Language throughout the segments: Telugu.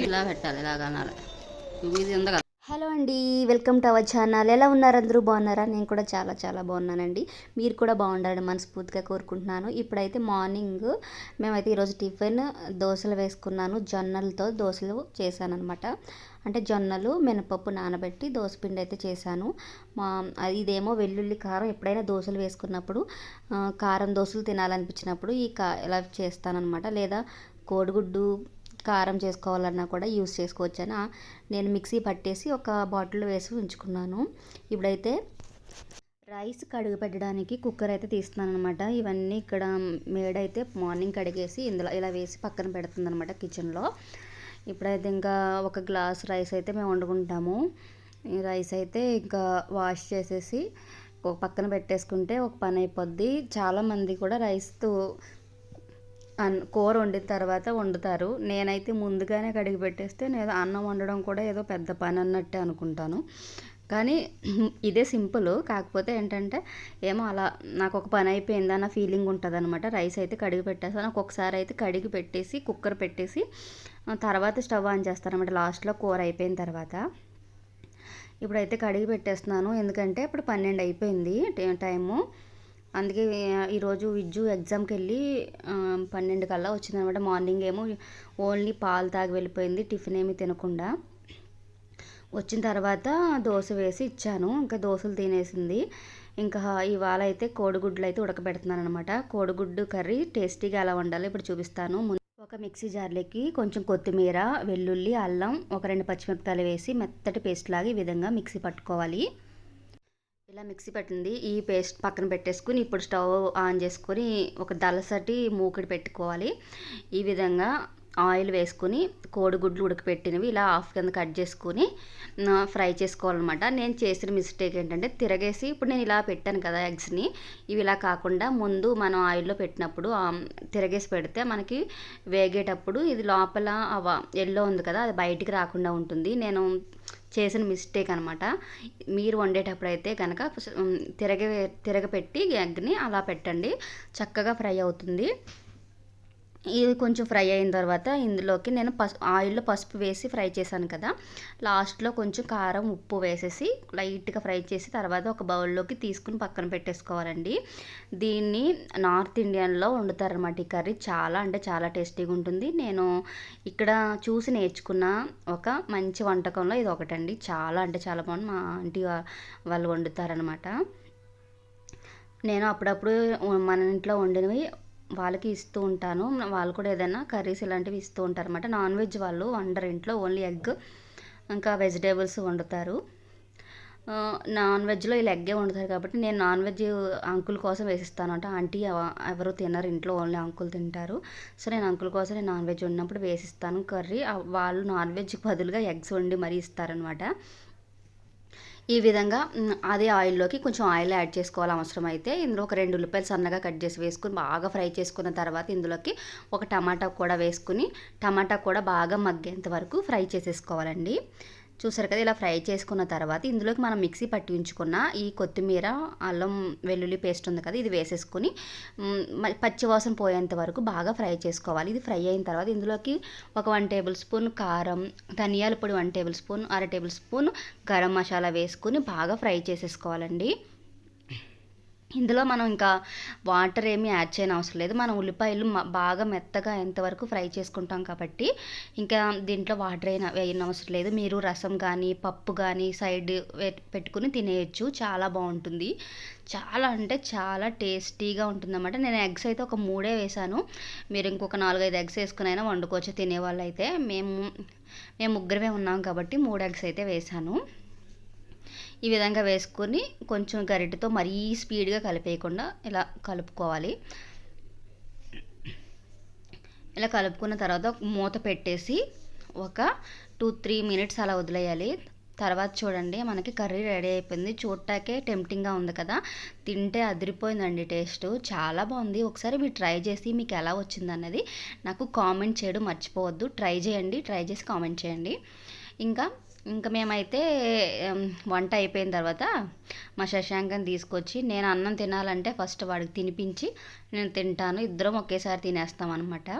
ఇలా పెట్టాలి ఇలాగ అనాలి ఇది ఉంది కదా అండి. Welcome to our channel. ఎలా ఉన్నారు అందరూ? బాగున్నారా? నేను కూడా చాలా చాలా బాగున్నానండి. మీరు కూడా బాగుండాలని మనస్ఫూర్తిగా కోరుకుంటున్నాను. ఇప్పుడైతే మార్నింగ్ మేమైతే ఈరోజు టిఫిన్ దోశలు వేసుకున్నాను. జొన్నలతో దోశలు చేశాను అనమాట అంటే జొన్నలు మినపప్పు నానబెట్టి దోశపిండి అయితే చేశాను. మా ఇదేమో వెల్లుల్లి కారం ఎప్పుడైనా దోశలు వేసుకున్నప్పుడు కారం దోశలు తినాలనిపించినప్పుడు ఈ కా ఇలా చేస్తానన్నమాట. లేదా కోడిగుడ్డు కారం చేసుకోవాలన్నా కూడా యూస్ చేసుకోవచ్చని నేను మిక్సీ పట్టేసి ఒక బాటిల్లో వేసి ఉంచుకున్నాను. ఇప్పుడైతే రైస్ కడుగు పెట్టడానికి కుక్కర్ అయితే తీస్తున్నాను అనమాట ఇవన్నీ ఇక్కడ మేడైతే మార్నింగ్ కడిగేసి ఇందులో ఇలా వేసి పక్కన పెడుతుంది అనమాట కిచెన్లో. ఇప్పుడైతే ఇంకా ఒక గ్లాస్ రైస్ అయితే మేము వండుకుంటాము. ఈ రైస్ అయితే ఇంకా వాష్ చేసేసి ఒక పక్కన పెట్టేసుకుంటే ఒక పని అయిపోద్ది. చాలామంది కూడా రైస్తో కూర వండిన తర్వాత వండుతారు. నేనైతే ముందుగానే కడిగి పెట్టేస్తే నేను అన్నం వండడం కూడా ఏదో పెద్ద పని అన్నట్టే అనుకుంటాను. కానీ ఇదే సింపుల్. కాకపోతే ఏంటంటే ఏమో అలా నాకు ఒక పని అయిపోయింది అన్న ఫీలింగ్ ఉంటుంది అనమాట రైస్ అయితే కడిగి పెట్టేస్తాను. ఒక్కొక్కసారి అయితే కడిగి పెట్టేసి కుక్కర్ పెట్టేసి తర్వాత స్టవ్ ఆన్ చేస్తాను లాస్ట్లో కూర అయిపోయిన తర్వాత. ఇప్పుడైతే కడిగి పెట్టేస్తున్నాను. ఎందుకంటే ఇప్పుడు పన్నెండు అయిపోయింది టైము. అందుకే ఈరోజు విజ్జు ఎగ్జామ్కి వెళ్ళి పన్నెండు కల్లా వచ్చిందనమాట. మార్నింగ్ ఏమో ఓన్లీ పాలు తాగి వెళ్ళిపోయింది టిఫిన్ ఏమీ తినకుండా. వచ్చిన తర్వాత దోశ వేసి ఇచ్చాను. ఇంకా దోశలు తినేసింది. ఇంకా ఇవాళ అయితే కోడిగుడ్లు అయితే ఉడకబెడుతున్నాను అనమాట కోడిగుడ్డు కర్రీ టేస్టీగా ఎలా వండాలో ఇప్పుడు చూపిస్తాను. ముందు ఒక మిక్సీ జార్లోకి కొంచెం కొత్తిమీర వెల్లుల్లి అల్లం ఒక రెండు పచ్చిమిరపకాయలు వేసి మెత్తటి పేస్ట్ లాగా ఈ విధంగా మిక్సీ పట్టుకోవాలి. ఇలా మిక్సీ పెట్టింది. ఈ పేస్ట్ పక్కన పెట్టేసుకుని ఇప్పుడు స్టవ్ ఆన్ చేసుకొని ఒక దలసటి మూకుడు పెట్టుకోవాలి. ఈ విధంగా ఆయిల్ వేసుకుని కోడిగుడ్లు ఉడకపెట్టినవి ఇలా హాఫ్ కింద కట్ చేసుకుని ఫ్రై చేసుకోవాలన్నమాట. నేను చేసిన మిస్టేక్ ఏంటంటే తిరగేసి ఇప్పుడు నేను ఇలా పెట్టాను కదా ఎగ్స్ని. ఇవి ఇలా కాకుండా ముందు మనం ఆయిల్లో పెట్టినప్పుడు తిరగేసి పెడితే మనకి వేగేటప్పుడు ఇది లోపల ఎల్లో ఉంది కదా అది బయటికి రాకుండా ఉంటుంది. నేను చేసిన మిస్టేక్ అనమాట మీరు వండేటప్పుడు అయితే కనుక తిరగ తిరగపెట్టి ఎగ్ని అలా పెట్టండి. చక్కగా ఫ్రై అవుతుంది. ఇది కొంచెం ఫ్రై అయిన తర్వాత ఇందులోకి నేను పసు ఆయిల్లో పసుపు వేసి ఫ్రై చేశాను కదా. లాస్ట్లో కొంచెం కారం ఉప్పు వేసేసి లైట్గా ఫ్రై చేసి తర్వాత ఒక బౌల్లోకి తీసుకుని పక్కన పెట్టేసుకోవాలండి. దీన్ని నార్త్ ఇండియన్లో వండుతారనమాట ఈ కర్రీ. చాలా అంటే చాలా టేస్టీగా ఉంటుంది. నేను ఇక్కడ చూసి నేర్చుకున్న ఒక మంచి వంటకంలో ఇది ఒకటండి. చాలా అంటే చాలా బాగుంది. మా ఆంటీ వాళ్ళు వండుతారనమాట నేను అప్పుడప్పుడు మన ఇంట్లో వండినవి వాళ్ళకి ఇస్తూ ఉంటాను. వాళ్ళు కూడా ఏదైనా కర్రీస్ ఇలాంటివి ఇస్తూ ఉంటారు అనమాట నాన్ వెజ్ వాళ్ళు వండరు ఇంట్లో ఓన్లీ ఎగ్ ఇంకా వెజిటేబుల్స్ వండుతారు. నాన్ వెజ్లో వీళ్ళు ఎగ్గే వండుతారు కాబట్టి నేను నాన్ వెజ్ అంకుల్ కోసం వేసిస్తాను అంటే ఆంటీ ఎవరు తినరు ఇంట్లో ఓన్లీ అంకుల్ తింటారు. సో నేను అంకుల్ కోసం నేను నాన్ వెజ్ వండినప్పుడు వేసిస్తాను కర్రీ. వాళ్ళు నాన్ వెజ్ బదులుగా ఎగ్స్ వండి మరీ ఇస్తారనమాట ఈ విధంగా అదే ఆయిల్లోకి కొంచెం ఆయిల్ యాడ్ చేసుకోవాలి అవసరం అయితే ఇందులో ఒక రెండు ఉల్లిపాయలు సన్నగా కట్ చేసి వేసుకుని బాగా ఫ్రై చేసుకున్న తర్వాత ఇందులోకి ఒక టమాటా కూడా వేసుకుని టమాటా కూడా బాగా మగ్గేంత వరకు ఫ్రై చేసేసుకోవాలండి. చూసారు కదా ఇలా ఫ్రై చేసుకున్న తర్వాత ఇందులోకి మనం మిక్సీ పట్టించుకున్న ఈ కొత్తిమీర అల్లం వెల్లుల్లి పేస్ట్ ఉంది కదా ఇది వేసేసుకుని మ- పచ్చివాసన పోయేంత వరకు బాగా ఫ్రై చేసుకోవాలి. ఇది ఫ్రై అయిన తర్వాత ఇందులోకి ఒక వన్ టేబుల్ స్పూన్ కారం ధనియాల పొడి వన్ టేబుల్ స్పూన్ అర టేబుల్ స్పూన్ గరం మసాలా వేసుకుని బాగా ఫ్రై చేసేసుకోవాలండి. ఇందులో మనం ఇంకా వాటర్ ఏమీ యాడ్ చేయని అవసరం లేదు. మనం ఉల్లిపాయలు బాగా మెత్తగా ఎంతవరకు ఫ్రై చేసుకుంటాం కాబట్టి ఇంకా దీంట్లో వాటర్ అయిన వేయని అవసరం లేదు. మీరు రసం కానీ పప్పు కానీ సైడ్ పెట్టుకుని తినేయచ్చు. చాలా బాగుంటుంది. చాలా అంటే చాలా టేస్టీగా ఉంటుందన్నమాట. నేను ఎగ్స్ అయితే ఒక మూడే వేసాను. మీరు ఇంకొక నాలుగైదు ఎగ్స్ వేసుకుని అయినా వండుకోవచ్చు తినేవాళ్ళు అయితే మేము మేము ముగ్గురమే ఉన్నాం కాబట్టి మూడు ఎగ్స్ అయితే వేసాను. ఈ విధంగా వేసుకొని కొంచెం గరిటెతో మరీ స్పీడ్గా కలిపేయకుండా ఇలా కలుపుకోవాలి. ఇలా కలుపుకున్న తర్వాత మూత పెట్టేసి ఒక టూ త్రీ మినిట్స్ అలా వదిలేయాలి. తర్వాత చూడండి మనకి కర్రీ రెడీ అయిపోయింది. చూడటాకే టెంప్టింగ్గా ఉంది కదా. తింటే అదిరిపోయిందండి టేస్ట్. చాలా బాగుంది. ఒకసారి మీరు ట్రై చేసి మీకు ఎలా వచ్చింది అన్నది నాకు కామెంట్ చేయడం మర్చిపోవద్దు. ట్రై చేయండి. ట్రై చేసి కామెంట్ చేయండి. ఇంకా ఇంకా మేమైతే వంట అయిపోయిన తర్వాత మా శశాంకని తీసుకొచ్చి నేను అన్నం తినాలంటే ఫస్ట్ వాడికి తినిపించి నేను తింటాను. ఇద్దరం ఒకేసారి తినేస్తాం అనమాట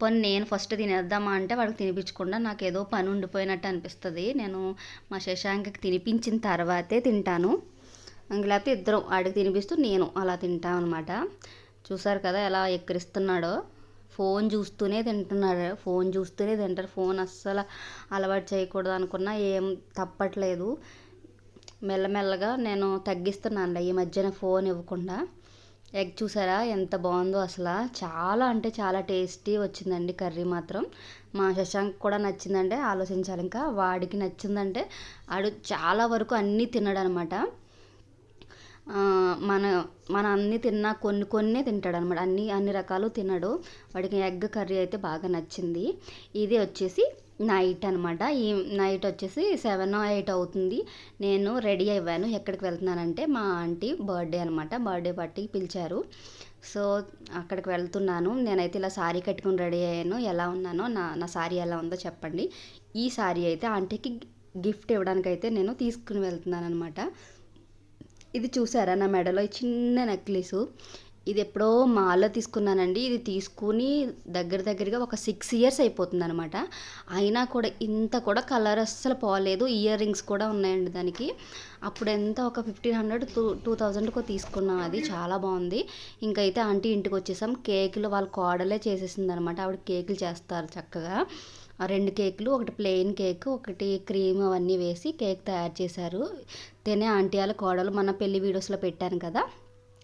పోనీ నేను ఫస్ట్ తినేద్దామా అంటే వాడికి తినిపించకుండా నాకు ఏదో పని ఉండిపోయినట్టు అనిపిస్తుంది. నేను మా శశాంకకి తినిపించిన తర్వాతే తింటాను. లేకపోతే ఇద్దరం వాడికి తినిపిస్తూ నేను అలా తింటాం అనమాట చూసారు కదా ఎలా ఎక్కిరిస్తున్నాడో. ఫోన్ చూస్తూనే తింటున్నాడు ఫోన్ చూస్తూనే తింటారు. ఫోన్ అస్సలు అలవాటు చేయకూడదు అనుకున్నా ఏం తప్పట్లేదు. మెల్లమెల్లగా నేను తగ్గిస్తున్నాను ఈ మధ్యన ఫోన్ ఇవ్వకుండా. ఎగ్ చూసారా? ఎంత బాగుందో అసలు. చాలా అంటే చాలా టేస్టీ వచ్చిందండి కర్రీ మాత్రం. మా శశాంక్ కూడా నచ్చిందంటే ఆలోచించాలి ఇంకా. వాడికి నచ్చిందంటే ఆడు చాలా వరకు అన్నీ తిన్నాడనమాట మన మన అన్ని తిన్నా కొన్ని కొన్ని తింటాడు అనమాట అన్ని అన్ని రకాలు తినడు. వాడికి ఎగ్ కర్రీ అయితే బాగా నచ్చింది. ఇది వచ్చేసి నైట్ అనమాట ఈ నైట్ వచ్చేసి సెవెన్ ఎయిట్ అవుతుంది. నేను రెడీ అయ్యాను. ఎక్కడికి వెళ్తున్నానంటే మా ఆంటీ బర్త్డే అనమాట బర్త్డే పార్టీకి పిలిచారు. సో అక్కడికి వెళ్తున్నాను. నేనైతే ఇలా సారీ కట్టుకుని రెడీ అయ్యాను. ఎలా ఉన్నానో నా నా సారీ ఎలా ఉందో చెప్పండి. ఈ సారీ అయితే ఆంటీకి గిఫ్ట్ ఇవ్వడానికైతే నేను తీసుకుని వెళ్తున్నాను అనమాట ఇది చూసారా నా మెడలో చిన్న నెక్లెస్? ఇది ఎప్పుడో మాల్లో తీసుకున్నానండి. ఇది తీసుకుని దగ్గర దగ్గరగా ఒక సిక్స్ ఇయర్స్ అయిపోతుంది అనమాట అయినా కూడా ఇంత కూడా కలర్ అస్సలు పోలేదు. ఇయర్ రింగ్స్ కూడా ఉన్నాయండి దానికి. అప్పుడు ఎంత? ఒక ఫిఫ్టీన్ హండ్రెడ్ టూ టూ థౌజండ్కో తీసుకున్నాం. అది చాలా బాగుంది. ఇంకైతే ఆంటీ ఇంటికి వచ్చేసాం కేకులు వాళ్ళ కోడలే చేసేసింది అనమాట ఆవిడ కేకులు చేస్తారు చక్కగా. రెండు కేకులు ఒకటి ప్లెయిన్ కేక్ ఒకటి క్రీమ్ అవన్నీ వేసి కేక్ తయారు చేశారు. తినే ఆంటీ వాళ్ళ కోడలు మన పెళ్ళి వీడియోస్లో పెట్టాను కదా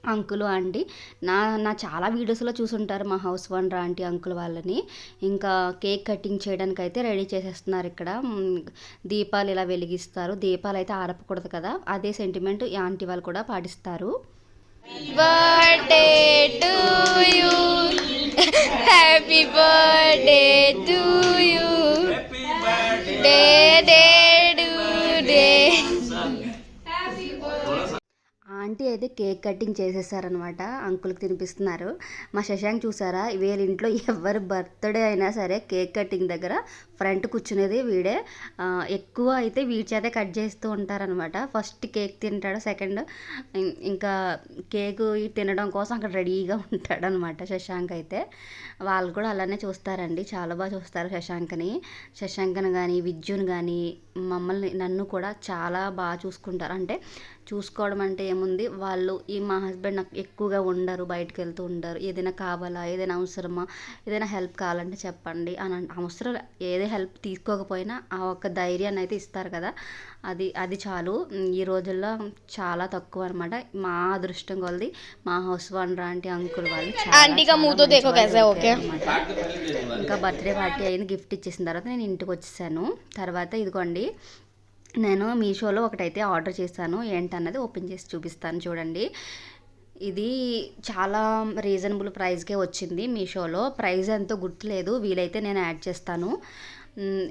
అంకులు ఆంటీ. నా నా చాలా వీడియోస్లో చూసుంటారు మా హౌస్ ఓనర్ ఆంటీ అంకుల్ వాళ్ళని. ఇంకా కేక్ కటింగ్ చేయడానికి అయితే రెడీ చేసేస్తున్నారు ఇక్కడ. దీపాలు ఇలా వెలిగిస్తారు. దీపాలు అయితే ఆరపకూడదు కదా అదే సెంటిమెంట్ ఈ ఆంటీ వాళ్ళు కూడా పాటిస్తారు. Birthday to you. Happy cake cutting చేసేసారనమాట అంకుల్కి తినిపిస్తున్నారు. మా శశాంక్ చూసారా? వీళ్ళ ఇంట్లో ఎవరి బర్త్డే అయినా సరే కేక్ కటింగ్ దగ్గర ఫ్రంట్ కూర్చునేది వీడే. ఎక్కువ అయితే వీడి చేతే కట్ చేస్తూ ఉంటారనమాట ఫస్ట్ కేక్ తింటాడు సెకండ్ ఇంకా కేక్ తినడం కోసం అక్కడ రెడీగా ఉంటాడనమాట శశాంక్ అయితే. వాళ్ళు కూడా అలానే చూస్తారండి. చాలా బాగా చూస్తారు శశాంక్ని. శశాంక్ని కానీ విద్యుని కానీ మమ్మల్ని నన్ను కూడా చాలా బాగా చూసుకుంటారు. అంటే చూసుకోవడం అంటే ఏముంది? వాళ్ళు ఈ మా హస్బెండ్ నాకు ఎక్కువగా ఉండరు బయటకు వెళ్తూ ఉంటారు ఏదైనా కావాలా ఏదైనా అవసరమా ఏదైనా హెల్ప్ కావాలంటే చెప్పండి అని అవసరం ఏదే హెల్ప్ తీసుకోకపోయినా ఆ ఒక్క ధైర్యాన్ని అయితే ఇస్తారు కదా. అది అది చాలు. ఈ రోజుల్లో చాలా తక్కువ అనమాట మా అదృష్టం కొలది మా హౌస్ వన్ ఆంటీ అంకుల్ వాళ్ళు ఇంకా బర్త్డే పార్టీ అయింది గిఫ్ట్ ఇచ్చేసిన తర్వాత నేను ఇంటికి వచ్చేసాను. తర్వాత ఇదిగోండి నేను మీషోలో ఒకటైతే ఆర్డర్ చేశాను. ఏంటన్నది ఓపెన్ చేసి చూపిస్తాను చూడండి. ఇది చాలా రీజనబుల్ ప్రైస్కే వచ్చింది మీషోలో. ప్రైస్ ఎంతో గుర్తులేదు. వీలైతే నేను యాడ్ చేస్తాను.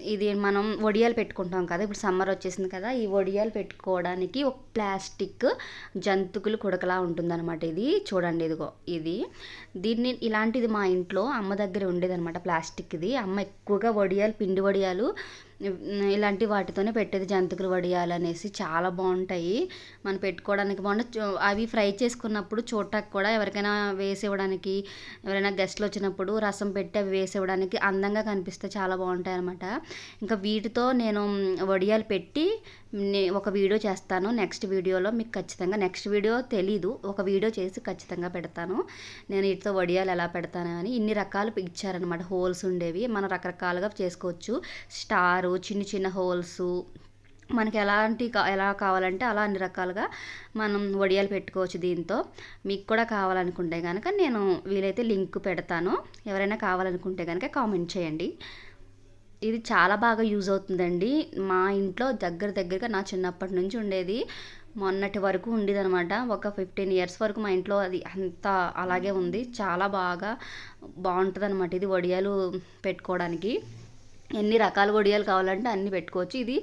ఇది మనం వడియాలు పెట్టుకుంటాం కదా. ఇప్పుడు సమ్మర్ వచ్చేసింది కదా. ఈ వడియాలు పెట్టుకోవడానికి ఒక ప్లాస్టిక్ జంతుకులు కుడకలా ఉంటుందన్నమాట ఇది. చూడండి ఇదిగో ఇది. దీన్ని ఇలాంటిది మా ఇంట్లో అమ్మ దగ్గర ఉండేదన్నమాట ప్లాస్టిక్ది. అమ్మ ఎక్కువగా వడియాలు పిండి వడియాలు ఇలాంటి వాటితోనే పెట్టేది జంతికలు వడియాలు అనేసి చాలా బాగుంటాయి మనం పెట్టుకోవడానికి బాగుంటుంది అవి ఫ్రై చేసుకున్నప్పుడు చూడటానికి కూడా ఎవరికైనా వేసి ఇవ్వడానికి ఎవరైనా గెస్ట్లు వచ్చినప్పుడు రసం పెట్టి అవి వేసి ఇవ్వడానికి అందంగా కనిపిస్తే చాలా బాగుంటాయి అనమాట ఇంకా వీటితో నేను వడియాలు పెట్టి ఒక వీడియో చేస్తాను నెక్స్ట్ వీడియోలో. మీకు ఖచ్చితంగా నెక్స్ట్ వీడియో తెలీదు. ఒక వీడియో చేసి ఖచ్చితంగా పెడతాను. నేను వీటితో వడియాలు ఎలా పెడతాను అని ఇన్ని రకాలు ఇచ్చారనమాట హోల్స్ ఉండేవి. మనం రకరకాలుగా చేసుకోవచ్చు. స్టారు చిన్న చిన్న హోల్స్. మనకి ఎలాంటి కా- ఎలా కావాలంటే అలా అన్ని రకాలుగా మనం వడియాలు పెట్టుకోవచ్చు దీంతో. మీకు కూడా కావాలనుకుంటే కనుక నేను వీలైతే లింక్ పెడతాను. ఎవరైనా కావాలనుకుంటే కనుక కామెంట్ చేయండి. ఇది చాలా బాగా యూజ్ అవుతుందండి. మా ఇంట్లో దగ్గర దగ్గరగా నా చిన్నప్పటి నుంచి ఉండేది. మొన్నటి వరకు ఉండేదనమాట ఒక ఫిఫ్టీన్ ఇయర్స్ వరకు మా ఇంట్లో అది అంత అలాగే ఉంది. చాలా బాగా బాగుంటుంది అనమాట ఇది వడియాలు పెట్టుకోవడానికి. ఎన్ని రకాల వడియాలు కావాలంటే అన్ని పెట్టుకోవచ్చు. ఇది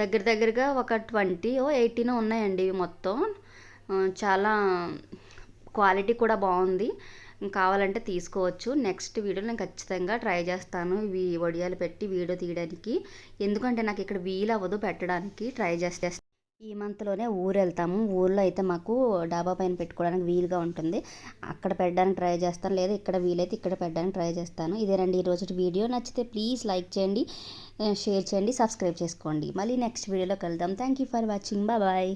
దగ్గర దగ్గరగా ఒక ట్వంటీ ఓ ఎయిటీనో ఉన్నాయండి ఇవి మొత్తం. చాలా క్వాలిటీ కూడా బాగుంది. కావాలంటే తీసుకోవచ్చు. నెక్స్ట్ వీడియోలో నేను ఖచ్చితంగా ట్రై చేస్తాను. ఇవి వడియాలు పెట్టి వీడియో తీయడానికి. ఎందుకంటే నాకు ఇక్కడ వీలు అవ్వదు పెట్టడానికి. ట్రై చేస్తే ఈ మంత్లోనే ఊరు వెళ్తాము. ఊర్లో అయితే మాకు డాబా పైన పెట్టుకోవడానికి వీలుగా ఉంటుంది. అక్కడ పెట్టడానికి ట్రై చేస్తాను. లేదా ఇక్కడ వీలైతే ఇక్కడ పెట్టడానికి ట్రై చేస్తాను. ఇదేనండి ఈరోజు వీడియో నచ్చితే ప్లీజ్ లైక్ చేయండి షేర్ చేయండి సబ్స్క్రైబ్ చేసుకోండి. మళ్ళీ నెక్స్ట్ వీడియోలో కలుద్దాం. Thank you for watching bye